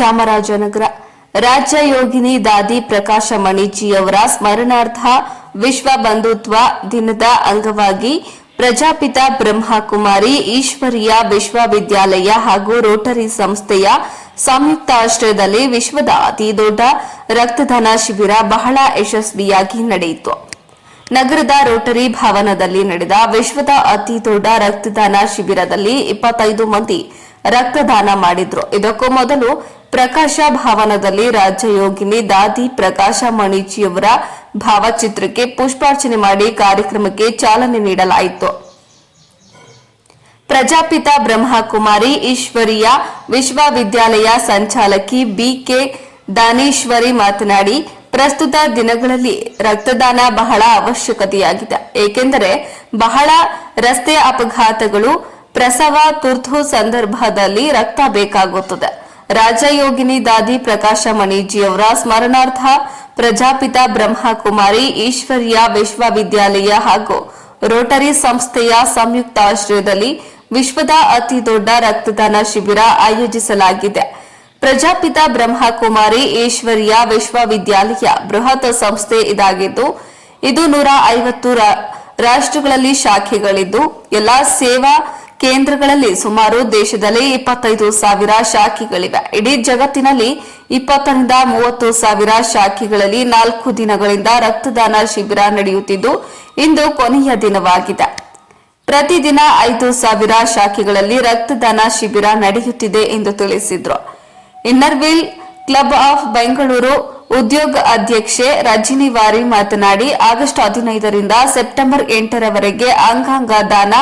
ಚಾಮರಾಜನಗರ. ರಾಜ್ಯ ಯೋಗಿನಿ ದಾದಿ ಪ್ರಕಾಶ ಮಣಿಜಿಯವರ ಸ್ಮರಣಾರ್ಥ ವಿಶ್ವ ಬಂಧುತ್ವ ದಿನದ ಅಂಗವಾಗಿ ಪ್ರಜಾಪಿತ ಬ್ರಹ್ಮಕುಮಾರಿ ಈಶ್ವರಿಯ ವಿಶ್ವವಿದ್ಯಾಲಯ ಹಾಗೂ ರೋಟರಿ ಸಂಸ್ಥೆಯ ಸಂಯುಕ್ತ ಆಶ್ರಯದಲ್ಲಿ ವಿಶ್ವದ ಅತಿದೊಡ್ಡ ರಕ್ತದಾನ ಶಿಬಿರ ಬಹಳ ಯಶಸ್ವಿಯಾಗಿ ನಡೆಯಿತು. ನಗರದ ರೋಟರಿ ಭವನದಲ್ಲಿ ನಡೆದ ವಿಶ್ವದ ಅತಿ ದೊಡ್ಡ ರಕ್ತದಾನ ಶಿಬಿರದಲ್ಲಿ ಇಪ್ಪತ್ತೈದು ಮಂದಿ ರಕ್ತದಾನ ಮಾಡಿದ್ರು. ಇದಕ್ಕೂ ಮೊದಲು ಪ್ರಕಾಶ ಭವನದಲ್ಲಿ ರಾಜ್ಯ ಯೋಗಿನಿ ದಾದಿ ಪ್ರಕಾಶ ಮಣಿಜಿಯವರ ಭಾವಚಿತ್ರಕ್ಕೆ ಪುಷ್ಪಾರ್ಚನೆ ಮಾಡಿ ಕಾರ್ಯಕ್ರಮಕ್ಕೆ ಚಾಲನೆ ನೀಡಲಾಯಿತು. ಪ್ರಜಾಪಿತ ಬ್ರಹ್ಮಕುಮಾರಿ ಈಶ್ವರಿಯ ವಿಶ್ವವಿದ್ಯಾಲಯ ಸಂಚಾಲಕಿ ಬಿಕೆ ದಾನೇಶ್ವರಿ ಮಾತನಾಡಿ, ಪ್ರಸ್ತುತ ದಿನಗಳಲ್ಲಿ ರಕ್ತದಾನ ಬಹಳ ಅವಶ್ಯಕತೆಯಾಗಿದೆ. ಏಕೆಂದರೆ ಬಹಳ ರಸ್ತೆ ಅಪಘಾತಗಳು, ಪ್ರಸವ, ತುರ್ತು ಸಂದರ್ಭದಲ್ಲಿ ರಕ್ತ ಬೇಕಾಗುತ್ತದೆ. ರಾಜಯೋಗಿನಿ ದಾದಿ ಪ್ರಕಾಶ ಮಣಿಜಿಯವರ ಸ್ಮರಣಾರ್ಥ ಪ್ರಜಾಪಿತ ಬ್ರಹ್ಮಕುಮಾರಿ ಈಶ್ವರ್ಯ ವಿಶ್ವವಿದ್ಯಾಲಯ ಹಾಗೂ ರೋಟರಿ ಸಂಸ್ಥೆಯ ಸಂಯುಕ್ತ ಆಶ್ರಯದಲ್ಲಿ ವಿಶ್ವದ ಅತಿ ದೊಡ್ಡ ರಕ್ತದಾನ ಶಿಬಿರ ಆಯೋಜಿಸಲಾಗಿದೆ. ಪ್ರಜಾಪಿತ ಬ್ರಹ್ಮಕುಮಾರಿ ಈಶ್ವರ್ಯ ವಿಶ್ವವಿದ್ಯಾಲಯ ಬೃಹತ್ ಸಂಸ್ಥೆ ಇದಾಗಿದ್ದು, ಇದು ನೂರ ಐವತ್ತು ರಾಷ್ಟ್ರಗಳಲ್ಲಿ ಶಾಖೆಗಳಿದ್ದು, ಎಲ್ಲಾ ಸೇವಾ ಕೇಂದ್ರಗಳಲ್ಲಿ ಸುಮಾರು ದೇಶದಲ್ಲಿ ಇಪ್ಪತ್ತೈದು ಸಾವಿರ ಶಾಖೆಗಳಿವೆ. ಇಡೀ ಜಗತ್ತಿನಲ್ಲಿ ಇಪ್ಪತ್ತರಿಂದ ಮೂವತ್ತು ಸಾವಿರ ಶಾಖೆಗಳಲ್ಲಿ ನಾಲ್ಕು ದಿನಗಳಿಂದ ರಕ್ತದಾನ ಶಿಬಿರ ನಡೆಯುತ್ತಿದ್ದು, ಇಂದು ಕೊನೆಯ ದಿನವಾಗಿದೆ. ಪ್ರತಿದಿನ ಐದು ಸಾವಿರ ಶಾಖೆಗಳಲ್ಲಿ ರಕ್ತದಾನ ಶಿಬಿರ ನಡೆಯುತ್ತಿದೆ ಎಂದು ತಿಳಿಸಿದರು. ಇನ್ನರ್ವಿಲ್ ಕ್ಲಬ್ ಆಫ್ ಬೆಂಗಳೂರು ಉದ್ಯೋಗ ಅಧ್ಯಕ್ಷೆ ರಜಿನಿ ವಾರಿ ಮಾತನಾಡಿ, ಆಗಸ್ಟ್ ಹದಿನೈದರಿಂದ ಸೆಪ್ಟೆಂಬರ್ ಎಂಟರವರೆಗೆ ಅಂಗಾಂಗ ದಾನ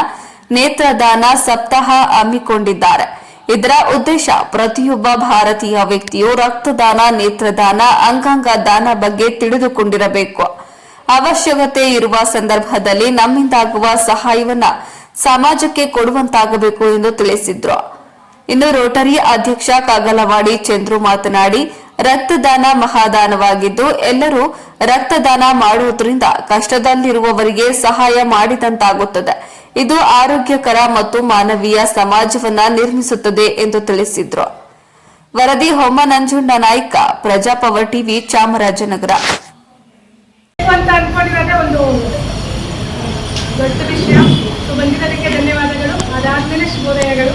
ನೇತ್ರದಾನ ಸಪ್ತಾಹ ಹಮ್ಮಿಕೊಂಡಿದ್ದಾರೆ. ಇದರ ಉದ್ದೇಶ ಪ್ರತಿಯೊಬ್ಬ ಭಾರತೀಯ ವ್ಯಕ್ತಿಯು ರಕ್ತದಾನ, ನೇತ್ರದಾನ, ಅಂಗಾಂಗ ದಾನ ಬಗ್ಗೆ ತಿಳಿದುಕೊಂಡಿರಬೇಕು. ಅವಶ್ಯಕತೆ ಇರುವ ಸಂದರ್ಭದಲ್ಲಿ ನಮ್ಮಿಂದಾಗುವ ಸಹಾಯವನ್ನ ಸಮಾಜಕ್ಕೆ ಕೊಡುವಂತಾಗಬೇಕು ಎಂದು ತಿಳಿಸಿದ್ರು. ಇನ್ನು ರೋಟರಿ ಅಧ್ಯಕ್ಷ ಕಾಗಲವಾಡಿ ಚಂದ್ರು ಮಾತನಾಡಿ, ರಕ್ತದಾನ ಮಹಾದಾನವಾಗಿದ್ದು ಎಲ್ಲರೂ ರಕ್ತದಾನ ಮಾಡುವುದರಿಂದ ಕಷ್ಟದಲ್ಲಿರುವವರಿಗೆ ಸಹಾಯ ಮಾಡಿದಂತಾಗುತ್ತದೆ. ಇದು ಆರೋಗ್ಯಕರ ಮತ್ತು ಮಾನವೀಯ ಸಮಾಜವನ್ನ ನಿರ್ಮಿಸುತ್ತದೆ ಎಂದು ತಿಳಿಸಿದ್ರು. ವರದಿ ಹೋಮ ನಂಜುಂಡ ನಾಯ್ಕ, ಪ್ರಜಾಪವರ್ ಟಿವಿ, ಚಾಮರಾಜನಗರ. ವಿಷಯ. ಧನ್ಯವಾದಗಳು. ಶುಭೋದಯಗಳು.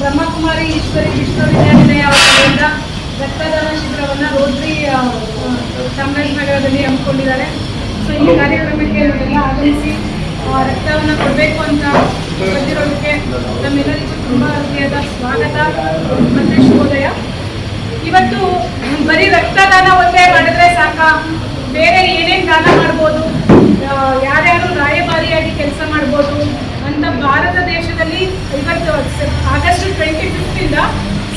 ಬ್ರಹ್ಮಕುಮಾರಿ ಈಶ್ವರಿ ವಿಶ್ವವಿದ್ಯಾನಿಲಯ ವತಿಯಿಂದ ರಕ್ತದಾನ ಶಿಬಿರವನ್ನು ರೋಟರಿ ಚಾಮರಾಜನಗರದಲ್ಲಿ ಹಮ್ಮಿಕೊಂಡಿದ್ದಾರೆ. ಸೊ ಈ ಕಾರ್ಯಕ್ರಮಕ್ಕೆ ನಾವೆಲ್ಲ ಆಗಮಿಸಿ ರಕ್ತವನ್ನು ಕೊಡಬೇಕು ಅಂತ ಬಂದಿರೋದಕ್ಕೆ ನಮ್ಮೆಲ್ಲರಿಗೂ ತುಂಬ ಹೃದಯದ ಸ್ವಾಗತ ಮತ್ತು ಶುಭೋದಯ. ಇವತ್ತು ಬರೀ ರಕ್ತದಾನ ಒಂದೇ ಮಾಡಿದ್ರೆ ಸಾಕ? ಬೇರೆ ಏನೇನು ದಾನ ಮಾಡ್ಬೋದು? ಯಾರ್ಯಾರು ರಾಯಭಾರಿಯಾಗಿ ಕೆಲಸ ಮಾಡ್ಬೋದು ಅಂತ ಭಾರತ ದೇಶದಲ್ಲಿ ಇವತ್ತು ಆಗಸ್ಟ್ ಟ್ವೆಂಟಿ ಫಿಫ್ಟಿಂದ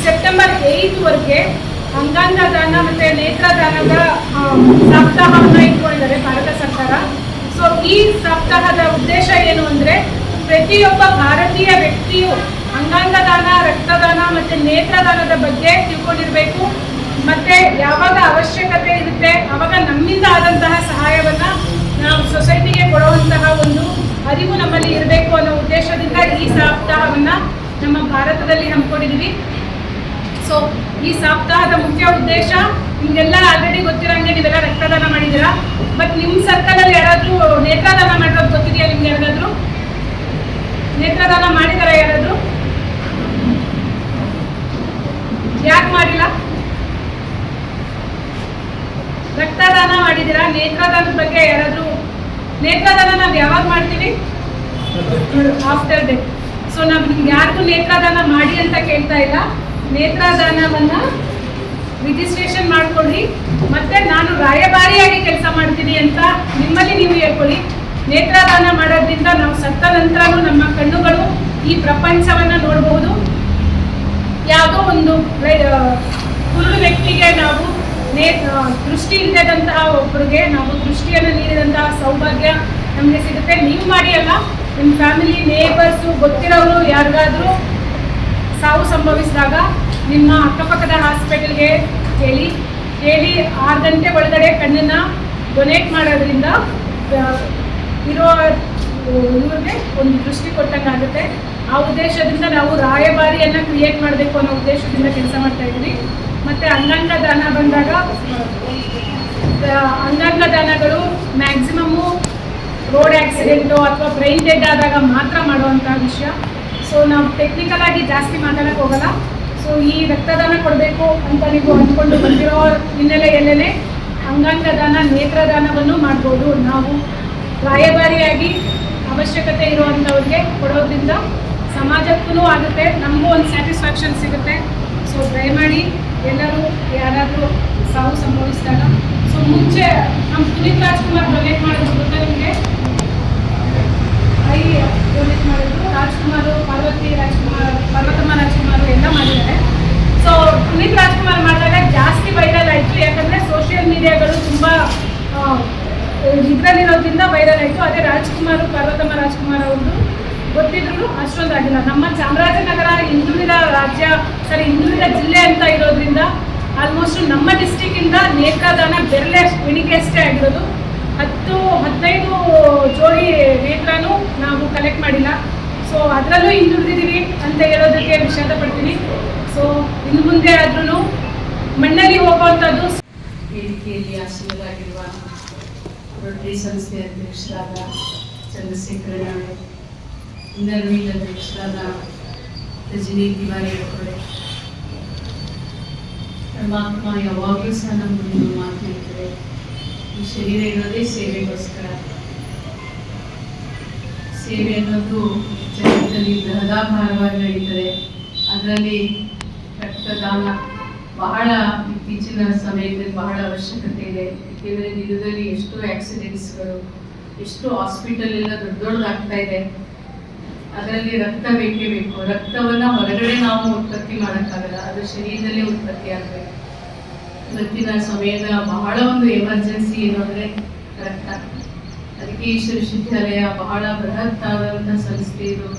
ಸೆಪ್ಟೆಂಬರ್ ಏಯ್ತ್ವರೆಗೆ ಅಂಗಾಂಗ ದಾನ ಮತ್ತು ನೇತ್ರದಾನದ ದಾನದ ಸಪ್ತಾಹವನ್ನು ಇಟ್ಕೊಂಡಿದ್ದಾರೆ ಭಾರತ ಸರ್ಕಾರ. ಸೊ ಈ ಸಪ್ತಾಹದ ಉದ್ದೇಶ ಏನು ಅಂದರೆ ಪ್ರತಿಯೊಬ್ಬ ಭಾರತೀಯ ವ್ಯಕ್ತಿಯು ಅಂಗಾಂಗ ದಾನ ರಕ್ತದಾನ ಮತ್ತು ನೇತ್ರದಾನದ ಬಗ್ಗೆ ತಿಳ್ಕೊಂಡಿರ್ಬೇಕು. ಮತ್ತೆ ಯಾವಾಗ ಅವಶ್ಯಕತೆ ಇರುತ್ತೆ, ಅವಾಗ ನಮ್ಮಿಂದ ಆದಂತಹ ಸಹಾಯವನ್ನ ನಾವು ಸೊಸೈಟಿಗೆ ಕೊಡುವಂತಹ ಒಂದು ಅರಿವು ನಮ್ಮಲ್ಲಿ ಇರಬೇಕು ಅನ್ನೋ ಉದ್ದೇಶದಿಂದ ಈ ಸಪ್ತಾಹವನ್ನ ನಮ್ಮ ಭಾರತದಲ್ಲಿ ಹಮ್ಮಿಕೊಂಡಿದ್ದೀವಿ. ಸೊ ಈ ಸಪ್ತಾಹದ ಮುಖ್ಯ ಉದ್ದೇಶ ನಿಮ್ಗೆಲ್ಲ ಆಲ್ರೆಡಿ ಗೊತ್ತಿರಂಗೆ ನೀವೆಲ್ಲ ರಕ್ತದಾನ ಮಾಡಿದ್ದೀರಾ? ಬಟ್ ನಿಮ್ಮ ಸರ್ಕಲಲ್ಲಿ ಯಾರಾದ್ರೂ ನೇತ್ರದಾನ ಮಾಡೋದು ಗೊತ್ತಿದೆಯಾ ನಿಮ್ಗೆ ಯಾರಾದ್ರು? ನೇತ್ರದಾನ ಮಾಡಿದಾರ ಯಾರಾದ್ರು? ಯಾಕೆ ಮಾಡಿಲ್ಲ? ರಕ್ತದಾನ ಮಾಡಿದ್ದೀರಾ? ನೇತ್ರದಾನದ ಬಗ್ಗೆ ಯಾರಾದ್ರು? ನೇತ್ರದಾನ ನಾವು ಯಾವಾಗ ಮಾಡ್ತೀವಿ? ಆಫ್ಟರ್ ಡೇ ಸೊ ನಾವು ನಿಮ್ಗೆ ಯಾರಿಗೂ ನೇತ್ರದಾನ ಮಾಡಿ ಅಂತ ಕೇಳ್ತಾ ಇಲ್ಲ ನೇತ್ರದಾನವನ್ನ ರಿಜಿಸ್ಟ್ರೇಷನ್ ಮಾಡಿಕೊಳ್ಳಿ ಮತ್ತೆ ನಾನು ರಾಯಭಾರಿಯಾಗಿ ಕೆಲಸ ಮಾಡ್ತೀನಿ ಅಂತ ನಿಮ್ಮಲ್ಲಿ ನೀವು ಹೇಳ್ಕೊಳ್ಳಿ. ನೇತ್ರದಾನ ಮಾಡೋದ್ರಿಂದ ನಾವು ಸತ್ತ ನಂತರನೂ ನಮ್ಮ ಕಣ್ಣುಗಳು ಈ ಪ್ರಪಂಚವನ್ನ ನೋಡಬಹುದು. ಯಾವುದೋ ಒಂದು ಕುರು ವ್ಯಕ್ತಿಗೆ ನಾವು ನೇ ದೃಷ್ಟಿ ಇಲ್ಲದಂತಹ ಒಬ್ಬರಿಗೆ ನಾವು ದೃಷ್ಟಿಯನ್ನು ನೀಡಿದಂತಹ ಸೌಭಾಗ್ಯ ನಮಗೆ ಸಿಗುತ್ತೆ. ನೀವು ಮಾಡಿ ಅಲ್ಲ ನಿಮ್ಮ ಫ್ಯಾಮಿಲಿ ನೇಬರ್ಸು ಗೊತ್ತಿರೋರು ಯಾರಿಗಾದ್ರೂ ಸಾವು ಸಂಭವಿಸಿದಾಗ ನಿಮ್ಮ ಅಕ್ಕಪಕ್ಕದ ಹಾಸ್ಪಿಟಲ್ಗೆ ಹೇಳಿ ಹೇಳಿ ಆರು ಗಂಟೆ ಒಳಗಡೆ ಕಣ್ಣನ್ನು ಡೊನೇಟ್ ಮಾಡೋದ್ರಿಂದ ಇರೋ ಇವ್ರಿಗೆ ಒಂದು ದೃಷ್ಟಿ ಕೊಟ್ಟಂಗಾಗುತ್ತೆ ಆ ಉದ್ದೇಶದಿಂದ ನಾವು ರಾಯಭಾರಿಯನ್ನು ಕ್ರಿಯೇಟ್ ಮಾಡಬೇಕು ಅನ್ನೋ ಉದ್ದೇಶದಿಂದ ಕೆಲಸ ಮಾಡ್ತಾ ಇದ್ವಿ ಮತ್ತೆ ಅಂಗಾಂಗ ದಾನ ಬಂದಾಗ ಅಂಗಾಂಗ ದಾನಗಳು ಮ್ಯಾಕ್ಸಿಮಮ್ಮು ರೋಡ್ ಆಕ್ಸಿಡೆಂಟು ಅಥವಾ ಬ್ರೈನ್ ಡೆಡ್ ಆದಾಗ ಮಾತ್ರ ಮಾಡುವಂಥ ವಿಷಯ. ಸೊ ನಾವು ಟೆಕ್ನಿಕಲ್ ಆಗಿ ಜಾಸ್ತಿ ಮಾತಾಡಕ್ಕೆ ಹೋಗಲ್ಲ. ಸೊ ಈ ರಕ್ತದಾನ ಕೊಡಬೇಕು ಅಂತ ನೀವು ಅಂದ್ಕೊಂಡು ಬಂದಿರೋ ಹಿನ್ನೆಲೆಯಲ್ಲೇ ಅಂಗಾಂಗ ದಾನ ನೇತ್ರದಾನವನ್ನು ಮಾಡ್ಬೋದು. ನಾವು ರಾಯಭಾರಿಯಾಗಿ ಅವಶ್ಯಕತೆ ಇರುವಂಥವ್ರಿಗೆ ಕೊಡೋದ್ರಿಂದ ಸಮಾಜಕ್ಕೂ ಆಗುತ್ತೆ, ನಮಗೂ ಒಂದು ಸ್ಯಾಟಿಸ್ಫ್ಯಾಕ್ಷನ್ ಸಿಗುತ್ತೆ. ಸೊ ದಯಮಾಡಿ ಎಲ್ಲರೂ ಯಾರಾದರೂ ಸಾವು ಸಂಭವಿಸಿದಾಗ. ಸೊ ಮುಂಚೆ ನಮ್ಮ ಪುನೀತ್ ರಾಜ್ಕುಮಾರ್ ಡೊನೇಟ್ ಮಾಡೋದು ಗೊತ್ತಾ ನಿಮಗೆ ಐ ಡೊನೇಟ್ ಮಾಡಿದ್ರು ರಾಜ್ಕುಮಾರ್, ಪಾರ್ವತಿ ರಾಜ್ಕುಮಾರ್, ಪರ್ವತಮ್ಮ ರಾಜ್ಕುಮಾರ್ ಎಲ್ಲ ಮಾಡಿದ್ದಾರೆ. ಸೊ ಪುನೀತ್ ರಾಜ್ಕುಮಾರ್ ಮಾಡಿದಾಗ ಜಾಸ್ತಿ ವೈರಲ್ ಆಯಿತು. ಯಾಕಂದರೆ ಸೋಷಿಯಲ್ ಮೀಡಿಯಾಗಳು ತುಂಬ ಇದರಲ್ಲಿರೋದ್ರಿಂದ ವೈರಲ್ ಆಯಿತು. ಅದೇ ರಾಜ್ಕುಮಾರ್, ಪಾರ್ವತಮ್ಮ ರಾಜ್ಕುಮಾರ್ ಅವರು ಗೊತ್ತಿದ್ರು ಅಷ್ಟೊಂದು ಆಗಿಲ್ಲ. ನಮ್ಮ ಚಾಮರಾಜನಗರ ಹಿಂದುಳಿದ ರಾಜ್ಯ ಸರಿ ಹಿಂದುಳಿದ ಜಿಲ್ಲೆ ಅಂತ ಇರೋದ್ರಿಂದ ಆಲ್ಮೋಸ್ಟ್ ನಮ್ಮ ಡಿಸ್ಟಿಕ್ಕಿಂದ ನೇತ್ರದಾನ ಬೆರಳೆ ಎಣಿಕೆಯಷ್ಟೇ ಆಗಿರೋದು. ಹತ್ತು, ಹದಿನೈದು ಜೋಡಿ ನೇತ್ರನೂ ನಾವು ಕಲೆಕ್ಟ್ ಮಾಡಿಲ್ಲ. ಸೊ ಅದರಲ್ಲೂ ಹಿಂದುಳಿದಿದ್ದೀವಿ ಅಂತ ಹೇಳೋದಕ್ಕೆ ವಿಷಾದ ಪಡ್ತೀನಿ ಸೊ ಇನ್ನು ಮುಂದೆ ಆದ್ರೂ ಮಣ್ಣಲ್ಲಿ ಹೋಗುವಂಥದ್ದು ವೇದಿಕೆಯಲ್ಲಿ ಆಶೀರ್ವಾಗಿರುವ ರೋಟರಿ ಸಂಸ್ಥೆ ಅಧ್ಯಕ್ಷರಾದ ಚಂದ್ರಶೇಖರ ನಾಳೆ ಇಂದರ್ವೀಲ್ ಅಧ್ಯಕ್ಷರಾದ ರಜನಿ ತಿವಾರಿ ಅವರೇ, ಪರಮಾತ್ಮ ಯಾವಾಗಲೂ ಸಹ ನಮ್ಮ ಮಾತನಾಡ್ತಾರೆ ಈ ಶರೀರ ಇರೋದೇ ಸೇವೆಗೋಸ್ಕರ. ಸೇವೆ ಅನ್ನೋದು ಜಗತ್ತಲ್ಲಿ ಬೃಹದಾಕಾರವಾಗಿ ನಡೀತದೆ ಅದರಲ್ಲಿ ರಕ್ತದಾನ ಬಹಳ ಇತ್ತೀಚಿನ ಸಮಯದಲ್ಲಿ ಬಹಳ ಅವಶ್ಯಕತೆ ಇದೆ. ಏಕೆಂದರೆ ದಿನದಲ್ಲಿ ಎಷ್ಟೋ ಆಕ್ಸಿಡೆಂಟ್ಸ್ಗಳು ಎಷ್ಟು ಹಾಸ್ಪಿಟಲ್ ಎಲ್ಲ ದೊಡ್ಡ ದೊಡ್ಡದಾಗ್ತಾ ಇದೆ. ಅದರಲ್ಲಿ ರಕ್ತ ಬೇಕೇ ಬೇಕು. ರಕ್ತವನ್ನ ಹೊರಗಡೆ ನಾವು ಉತ್ಪತ್ತಿ ಮಾಡೋಕ್ಕಾಗಲ್ಲ. ಅದು ಶರೀರದಲ್ಲೇ ಉತ್ಪತ್ತಿ ಆಗಬೇಕು. ಇವತ್ತಿನ ಸಮಯದ ಬಹಳ ಒಂದು ಎಮರ್ಜೆನ್ಸಿ ಏನು ಅಂದ್ರೆ ಅದಕ್ಕೆ ಈಶ್ವರ ಬಹಳ ಬೃಹತ್ ಆದಂತಹ ಸಂಸ್ಥೆ ಇದು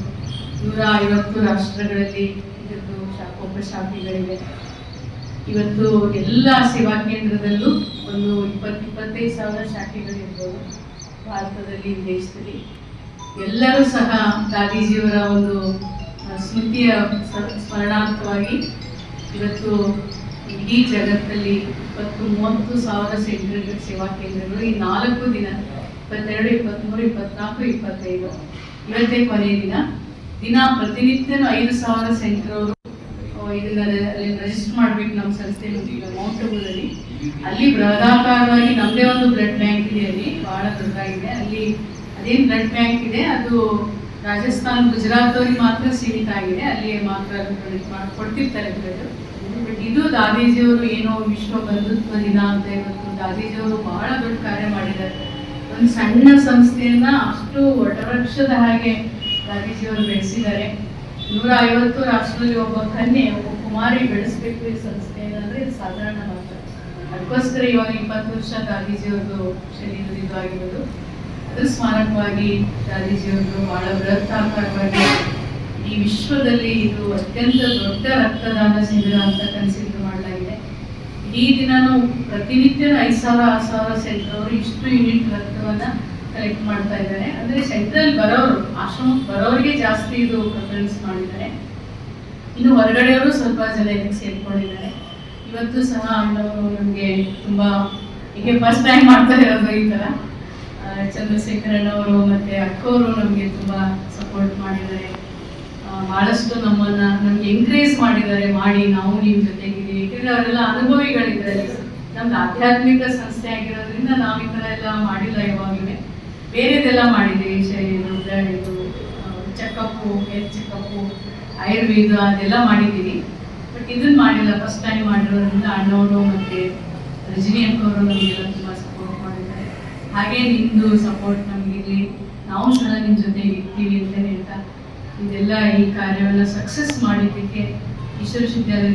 ನೂರ ಐವತ್ತು ರಾಷ್ಟ್ರಗಳಲ್ಲಿ ಇದರದ್ದು ಶಾಖೋಪಶಾಖೆಗಳಿವೆ ಇವತ್ತು ಎಲ್ಲ ಸೇವಾ ಕೇಂದ್ರದಲ್ಲೂ ಒಂದು ಇಪ್ಪತ್ತು, ಇಪ್ಪತ್ತೈದು ಸಾವಿರ ಶಾಖೆಗಳಿರ್ಬೋದು ಭಾರತದಲ್ಲಿ ದೇಶದಲ್ಲಿ ಎಲ್ಲರೂ ಸಹ ಗಾಂಧೀಜಿಯವರ ಒಂದು ಸ್ಮೃತಿಯ ಸ್ಮರಣಾರ್ಥವಾಗಿ ಇವತ್ತು ಇಡೀ ಜಗತ್ತಲ್ಲಿ ಇಪ್ಪತ್ತು, ಮೂವತ್ತು ಸಾವಿರ ಸೆಂಟರ್ಗಳು ಸೇವಾ ಕೇಂದ್ರಗಳು ಈ ನಾಲ್ಕು ದಿನ ಇಪ್ಪತ್ತೆರಡು, ಇಪ್ಪತ್ತ್ಮೂರು, ಇಪ್ಪತ್ನಾಲ್ಕು, ಇಪ್ಪತ್ತೈದು. ಇವತ್ತೇ ಕೊನೆಯ ದಿನ. ದಿನ ಪ್ರತಿನಿತ್ಯನೂ ಐದು ಸಾವಿರ ಸೆಂಟ್ರವರು ಇದನ್ನ ರಿಜಿಸ್ಟರ್ ಮಾಡ್ಬೇಕು ನಮ್ಮ ಸಂಸ್ಥೆ ಮೌಂಟಬಲ್ ಅಲ್ಲಿ ಬೃಹದಾಕಾರವಾಗಿ ನಮ್ಮದೇ ಒಂದು ಬ್ಲಡ್ ಬ್ಯಾಂಕ್ ಇದೆ ಅಲ್ಲಿ, ಬಹಳ ದೊಡ್ಡದಾಗಿದೆ ಅಲ್ಲಿ ಅದೇನ್ ಬ್ಲಡ್ ಬ್ಯಾಂಕ್ ಇದೆ, ಅದು ರಾಜಸ್ಥಾನ್ ಗುಜರಾತ್ ಅವ್ರಿಗೆ ಮಾತ್ರ ಸೀಮಿತ ಆಗಿದೆ. ಅಲ್ಲಿ ಮಾತ್ರ ಕೊಡ್ತಿರ್ತಾರೆ ಬ್ಲಡ್. ಬಟ್ ಇದು ದಾದೀಜಿಯವರು ಏನೋ ವಿಶ್ವ ಬಂಧುತ್ವ ದಿನ ಅಂತ ಇವತ್ತು ದಾದೀಜಿಯವರು ಬಹಳ ದೊಡ್ಡ ಕಾರ್ಯ ಮಾಡಿದ್ದಾರೆ. ಒಂದು ಸಣ್ಣ ಸಂಸ್ಥೆಯನ್ನ ಅಷ್ಟು ಒಟವೃಕ್ಷದ ಹಾಗೆ ಗಾಂಧೀಜಿಯವರು ಬೆಳೆಸಿದ್ದಾರೆ. ನೂರ ಐವತ್ತು ರಾಷ್ಟ್ರದಲ್ಲಿ ಒಬ್ಬ ಕನ್ಯೆ, ಒಬ್ಬ ಕುಮಾರಿ ಬೆಳೆಸ್ಬೇಕು ಈ ಸಂಸ್ಥೆಯನ್ನು ಅಂದ್ರೆ ಸಾಧಾರಣ ಮಾತ್ರ ಅದಕ್ಕೋಸ್ಕರ ಇವಾಗ ಇಪ್ಪತ್ತು ವರ್ಷ ಗಾಂಧೀಜಿಯವ್ರದ್ದು ಶರೀರದ ಆಗಿರೋದು ಅದು ಸ್ಮಾರಕವಾಗಿ ಗಾಂಧೀಜಿಯವ್ರದ್ದು ಬಹಳ ಬೃಹತ್ತಾಕಾರವಾಗಿ ಈ ವಿಶ್ವದಲ್ಲಿ ಇದು ಅತ್ಯಂತ ದೊಡ್ಡ ರಕ್ತದಾನ ಶಿಬಿರ ಅಂತ ಮಾಡಲಾಗಿದೆ ಈ ದಿನಾನು ಪ್ರತಿನಿತ್ಯ ಐದು ಸಾವಿರ ಆರು ಸಾವಿರ ಸೆಂಟರ್ ಅವರು ಇಷ್ಟು ಯೂನಿಟ್ ರಕ್ತವನ್ನು ಕಲೆಕ್ಟ್ ಮಾಡ್ತಾ ಇದ್ದಾರೆ. ಅಂದರೆ ಸೆಂಟ್ರಲ್ ಬರೋರು ಆಶ್ರಮಕ್ಕೆ ಬರೋರಿಗೆ ಜಾಸ್ತಿ ಇದು ಪ್ರಿಫರೆನ್ಸ್ ಮಾಡಿದ್ದಾರೆ. ಇನ್ನು ಹೊರಗಡೆಯವರು ಸ್ವಲ್ಪ ಜನ ಇದಕ್ಕೆ ಸೇರ್ಕೊಂಡಿದ್ದಾರೆ. ಇವತ್ತು ಸಹ ಅಣ್ಣವರು ನಮಗೆ ತುಂಬ ಹೀಗೆ ಫಸ್ಟ್ ಟೈಮ್ ಮಾಡ್ತಾ ಇರೋದು ಈ ಥರ ಚಂದ್ರಶೇಖರಣ್ಣವರು ಮತ್ತು ಅಕ್ಕವರು ನಮಗೆ ತುಂಬ ಸಪೋರ್ಟ್ ಮಾಡಿದ್ದಾರೆ. ಬಹಳಷ್ಟು ನಮ್ಮನ್ನ ನಮ್ಗೆ ಎಂಕರೇಜ್ ಮಾಡಿದ್ದಾರೆ, ಮಾಡಿ, ನಾವು ನಿಮ್ ಜೊತೆಗಿದ್ದೀವಿ. ಯಾಕಂದ್ರೆ ಅವರೆಲ್ಲ ಅನುಭವಿಗಳಿದ್ದಾರೆ ನಮ್ದು ಆಧ್ಯಾತ್ಮಿಕ ಸಂಸ್ಥೆ ಆಗಿರೋದ್ರಿಂದ ನಾವು ಈ ತರ ಎಲ್ಲ ಮಾಡಿಲ್ಲ ಯಾವಾಗಲೂ ಬೇರೆದೆಲ್ಲ ಮಾಡಿದ್ದೀವಿ, ಶರೀರ ಇದು ಚೆಕಪ್ಪು ಹೆಲ್ತ್ ಚೆಕಪ್ಪು, ಆಯುರ್ವೇದ, ಅದೆಲ್ಲ ಮಾಡಿದ್ದೀವಿ. ಬಟ್ ಇದನ್ನ ಮಾಡಿಲ್ಲ, ಫಸ್ಟ್ ಟೈಮ್ ಮಾಡಿರೋದ್ರಿಂದ ಅಣ್ಣವರು ಮತ್ತೆ ರಜನಿ ಅವರು ನಮಗೆಲ್ಲ ತುಂಬಾ ಸಪೋರ್ಟ್ ಮಾಡಿದ್ದಾರೆ. ಹಾಗೆ ನಿಮ್ದು ಸಪೋರ್ಟ್ ನಮಗಿರಲಿ ನಾವು ಸಹ ನಿಮ್ಮ ಜೊತೆ ಇರ್ತೀವಿ ಅಂತ ಹೇಳ್ತಾ ಇದೆಲ್ಲ ಈ ಕಾರ್ಯವನ್ನು ಸಕ್ಸಸ್ ಮಾಡಿದ್ದಕ್ಕೆ ಈಶ್ವರ ವಿಶ್ವವಿದ್ಯಾಲಯ